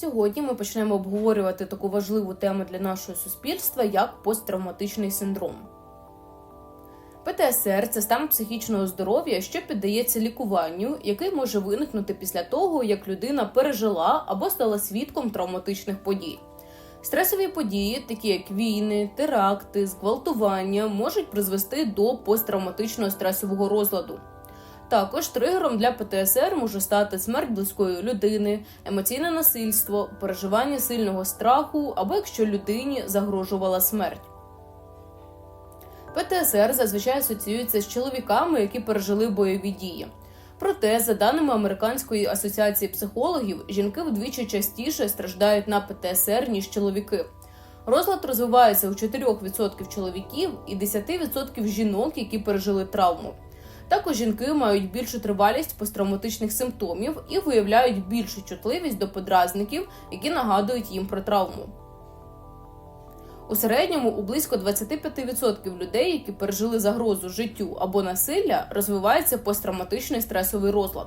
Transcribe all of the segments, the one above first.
Сьогодні ми почнемо обговорювати таку важливу тему для нашого суспільства, як посттравматичний синдром. ПТСР це стан психічного здоров'я, що піддається лікуванню, який може виникнути після того, як людина пережила або стала свідком травматичних подій. Стресові події, такі як війни, теракти, зґвалтування, можуть призвести до посттравматичного стресового розладу. Також тригером для ПТСР може стати смерть близької людини, емоційне насильство, переживання сильного страху або якщо людині загрожувала смерть. ПТСР зазвичай асоціюється з чоловіками, які пережили бойові дії. Проте, за даними Американської асоціації психологів, жінки вдвічі частіше страждають на ПТСР, ніж чоловіки. Розлад розвивається у 4% чоловіків і 10% жінок, які пережили травму. Також жінки мають більшу тривалість посттравматичних симптомів і виявляють більшу чутливість до подразників, які нагадують їм про травму. У середньому у близько 25% людей, які пережили загрозу життю або насилля, розвивається посттравматичний стресовий розлад.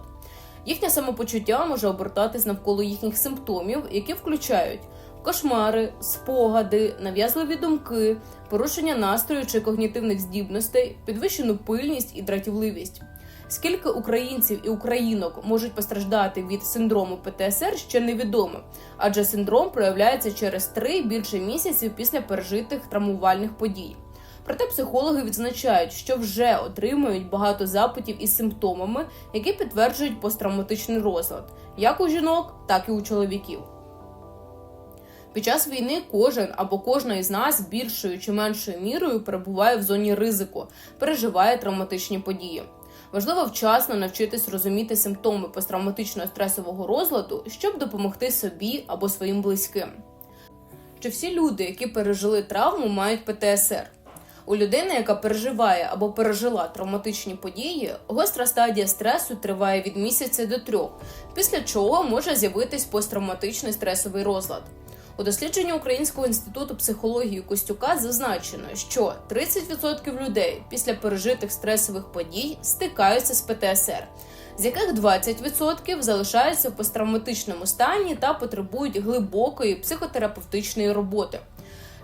Їхнє самопочуття може обертатись навколо їхніх симптомів, які включають кошмари, спогади, нав'язливі думки, порушення настрою чи когнітивних здібностей, підвищену пильність і дратівливість. Скільки українців і українок можуть постраждати від синдрому ПТСР, ще невідомо, адже синдром проявляється через три більше місяців після пережитих травмувальних подій. Проте психологи відзначають, що вже отримують багато запитів із симптомами, які підтверджують посттравматичний розлад, як у жінок, так і у чоловіків. Під час війни кожен або кожна із нас більшою чи меншою мірою перебуває в зоні ризику, переживає травматичні події. Важливо вчасно навчитись розуміти симптоми посттравматичного стресового розладу, щоб допомогти собі або своїм близьким. Чи всі люди, які пережили травму, мають ПТСР? У людини, яка переживає або пережила травматичні події, гостра стадія стресу триває від місяця до трьох, після чого може з'явитись посттравматичний стресовий розлад. У дослідженні Українського інституту психології Костюка зазначено, що 30% людей після пережитих стресових подій стикаються з ПТСР, з яких 20% залишаються в посттравматичному стані та потребують глибокої психотерапевтичної роботи.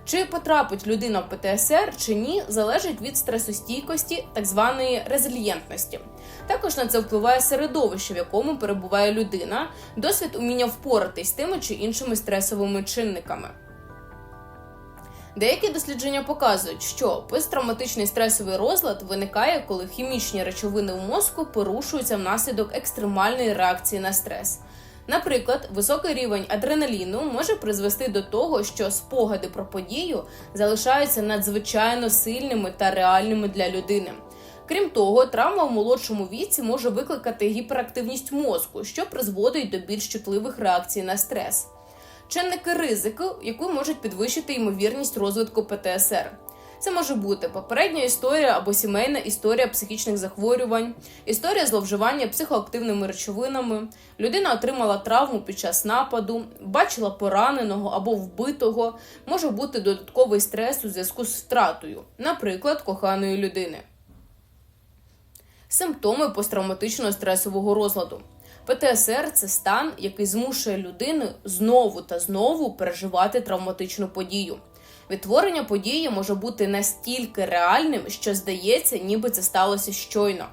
Чи потрапить людина в ПТСР чи ні, залежить від стресостійкості, так званої резильєнтності. Також на це впливає середовище, в якому перебуває людина, досвід уміння впоратись тими чи іншими стресовими чинниками. Деякі дослідження показують, що посттравматичний стресовий розлад виникає, коли хімічні речовини в мозку порушуються внаслідок екстремальної реакції на стрес. Наприклад, високий рівень адреналіну може призвести до того, що спогади про подію залишаються надзвичайно сильними та реальними для людини. Крім того, травма в молодшому віці може викликати гіперактивність мозку, що призводить до більш чутливих реакцій на стрес. Чинники ризику, які можуть підвищити ймовірність розвитку ПТСР. Це може бути попередня історія або сімейна історія психічних захворювань, історія зловживання психоактивними речовинами, людина отримала травму під час нападу, бачила пораненого або вбитого, може бути додатковий стрес у зв'язку з втратою, наприклад, коханої людини. Симптоми посттравматичного стресового розладу. ПТСР це стан, який змушує людину знову та знову переживати травматичну подію. Відтворення події може бути настільки реальним, що здається, ніби це сталося щойно.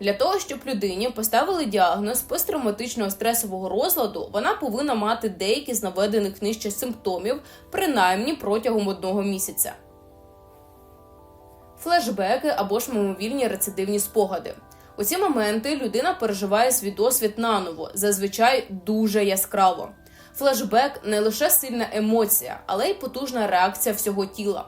Для того, щоб людині поставили діагноз посттравматичного стресового розладу, вона повинна мати деякі з наведених нижче симптомів, принаймні протягом одного місяця. Флешбеки або ж мимовільні рецидивні спогади. У ці моменти людина переживає свій досвід наново, зазвичай дуже яскраво. Флешбек не лише сильна емоція, але й потужна реакція всього тіла.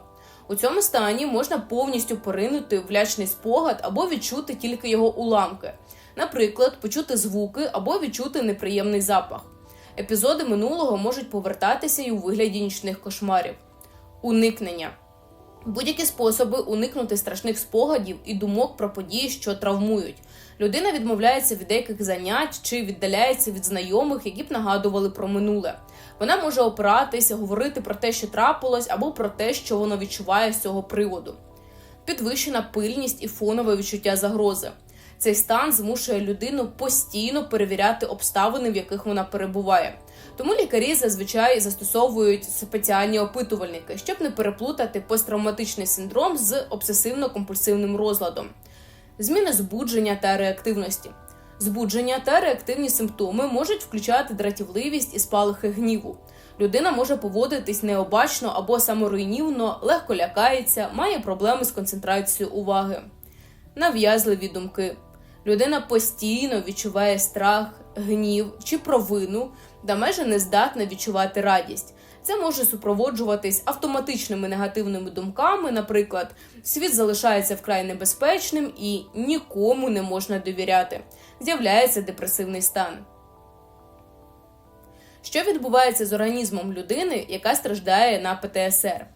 У цьому стані можна повністю поринути в лячний спогад або відчути тільки його уламки, наприклад, почути звуки або відчути неприємний запах. Епізоди минулого можуть повертатися і у вигляді нічних кошмарів. Уникнення будь-які способи уникнути страшних спогадів і думок про події, що травмують. Людина відмовляється від деяких занять чи віддаляється від знайомих, які б нагадували про минуле. Вона може опиратися, говорити про те, що трапилось, або про те, що вона відчуває з цього приводу. Підвищена пильність і фонове відчуття загрози. Цей стан змушує людину постійно перевіряти обставини, в яких вона перебуває. Тому лікарі зазвичай застосовують спеціальні опитувальники, щоб не переплутати посттравматичний синдром з обсесивно-компульсивним розладом. Зміни збудження та реактивності. Збудження та реактивні симптоми можуть включати дратівливість і спалахи гніву. Людина може поводитись необачно або саморуйнівно, легко лякається, має проблеми з концентрацією уваги. Нав'язливі думки. Людина постійно відчуває страх, гнів чи провину, та майже не здатна відчувати радість. Це може супроводжуватись автоматичними негативними думками, наприклад, світ залишається вкрай небезпечним і нікому не можна довіряти. З'являється депресивний стан. Що відбувається з організмом людини, яка страждає на ПТСР?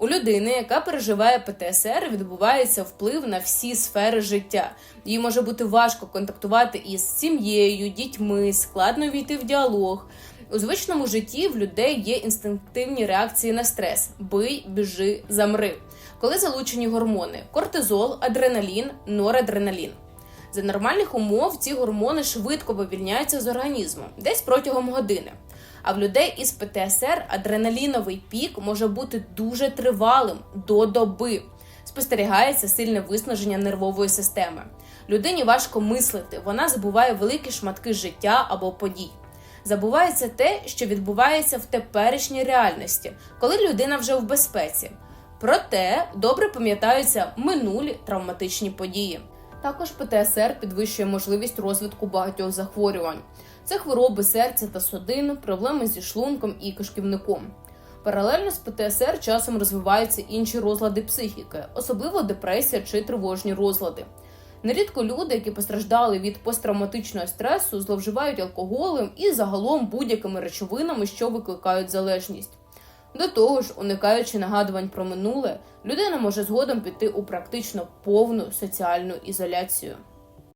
У людини, яка переживає ПТСР, відбувається вплив на всі сфери життя. Їй може бути важко контактувати із сім'єю, дітьми, складно війти в діалог. У звичному житті в людей є інстинктивні реакції на стрес: бий, біжи, замри, коли залучені гормони: кортизол, адреналін, норадреналін. За нормальних умов ці гормони швидко вивільняються з організму, десь протягом години. А в людей із ПТСР адреналіновий пік може бути дуже тривалим до доби. Спостерігається сильне виснаження нервової системи. Людині важко мислити, вона забуває великі шматки життя або подій. Забувається те, що відбувається в теперішній реальності, коли людина вже в безпеці. Проте добре пам'ятаються минулі травматичні події. Також ПТСР підвищує можливість розвитку багатьох захворювань. Це хвороби серця та судин, проблеми зі шлунком і кишківником. Паралельно з ПТСР часом розвиваються інші розлади психіки, особливо депресія чи тривожні розлади. Нерідко люди, які постраждали від посттравматичного стресу, зловживають алкоголем і загалом будь-якими речовинами, що викликають залежність. До того ж, уникаючи нагадувань про минуле, людина може згодом піти у практично повну соціальну ізоляцію.